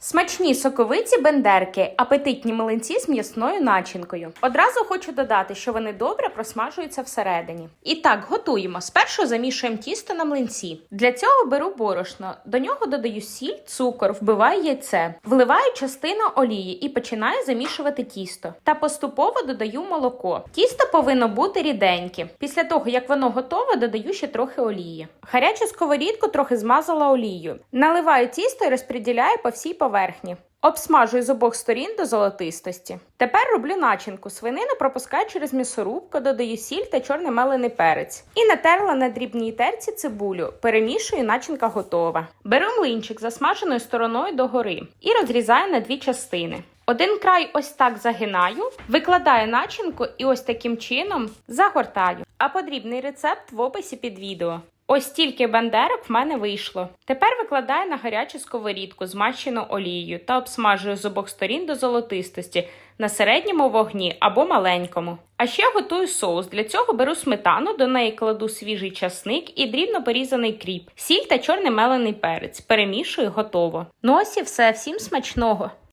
Смачні соковиті бендерки, апетитні млинці з м'ясною начинкою. Одразу хочу додати, що вони добре просмажуються всередині. І так, готуємо. Спершу замішуємо тісто на млинці. Для цього беру борошно, до нього додаю сіль, цукор, вбиваю яйце, вливаю частину олії і починаю замішувати тісто. Та поступово додаю молоко. Тісто повинно бути ріденьке. Після того, як воно готове, додаю ще трохи олії. Гарячу сковорідку трохи змазала олією. Наливаю тісто і розподіляю по всій поверхні. Обсмажую з обох сторін до золотистості. Тепер роблю начинку. Свинину пропускаю через м'ясорубку, додаю сіль та чорний мелений перець. І натерла на дрібній терці цибулю. Перемішую, начинка готова. Беру млинчик засмаженою стороною догори і розрізаю на дві частини. Один край ось так загинаю, викладаю начинку і ось таким чином загортаю. А потрібний рецепт в описі під відео. Ось стільки бандерок в мене вийшло. Тепер викладаю на гарячу сковорідку, змащену олією, та обсмажую з обох сторін до золотистості на середньому вогні або маленькому. А ще готую соус. Для цього беру сметану, до неї кладу свіжий часник і дрібно порізаний кріп, сіль та чорний мелений перець. Перемішую, готово. Ну ось і все, всім смачного!